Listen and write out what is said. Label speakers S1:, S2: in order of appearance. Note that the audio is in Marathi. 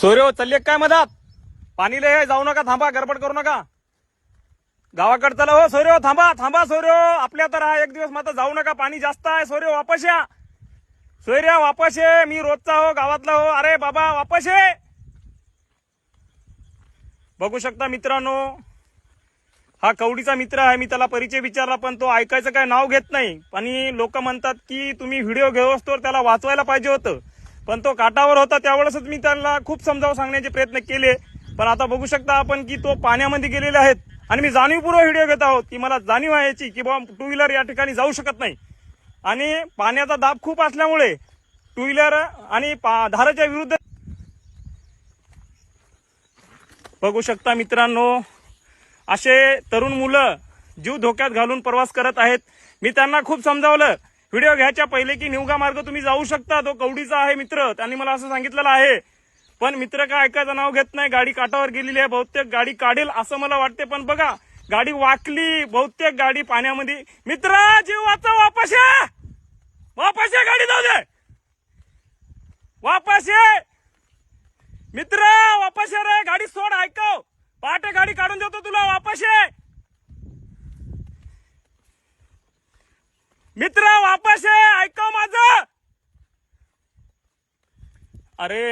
S1: सोर्यो हो, चालले काय मधात पाणी लय आहे, जाऊ नका थांबा गडबड करू नका. गावाकडे चला हो सोर्यो हो, थांबा थांबा सोर्यो हो. आपल्या तर हा एक दिवस मात्र जाऊ नका पाणी जास्त आहे सोर्यो वापस या. सोयऱ्या वापस ये मी रोजचा हो गावातला हो. अरे बाबा वापस ये. बघू शकता मित्रांनो हा कवडीचा मित्र आहे मी त्याला परिचय विचारला पण तो ऐकायचं काय नाव घेत नाही. आणि लोक म्हणतात की तुम्ही व्हिडिओ घेऊ असतो त्याला वाचवायला पाहिजे होतं. पण तो काटावर होता त्यावेळेसच मी त्यांना खूप समजावून सांगण्याचे प्रयत्न केले. पण आता बघू शकता आपण की तो पाण्यामध्ये गेलेले आहेत. आणि मी जाणीवपूर्वक व्हिडिओ घेत आहोत की मला जाणीव आहे याची की बाबा टू व्हीलर या ठिकाणी जाऊ शकत नाही. आणि पाण्याचा दाब खूप असल्यामुळे टू व्हीलर आणि पा- धाराच्या विरुद्ध बघू शकता मित्रांनो असे तरुण मुलं जीव धोक्यात घालून प्रवास करत आहेत. मी त्यांना खूप समजावलं. व्हिडिओ घ्यायच्या पहिले की निवगा मार्ग तुम्ही जाऊ शकता. तो कवडीचा आहे मित्र. त्यांनी मला असं सांगितलेलं आहे. पण मित्र काय ऐकायचं नाव घेत नाही. गाडी काठावर गेलेली आहे. बहुतेक गाडी काढेल असं मला वाटते. पण बघा गाडी वाकली. बहुतेक गाडी पाण्यामध्ये. मित्र जीव वाचा वापस या. वापस या गाडी जाऊ दे. वापस ये. मित्र वापस रे. गाडी सोड ऐकव पहाटे गाडी काढून देतो तुला वापस ये मित्र वापस आहे ऐकव माझं. अरे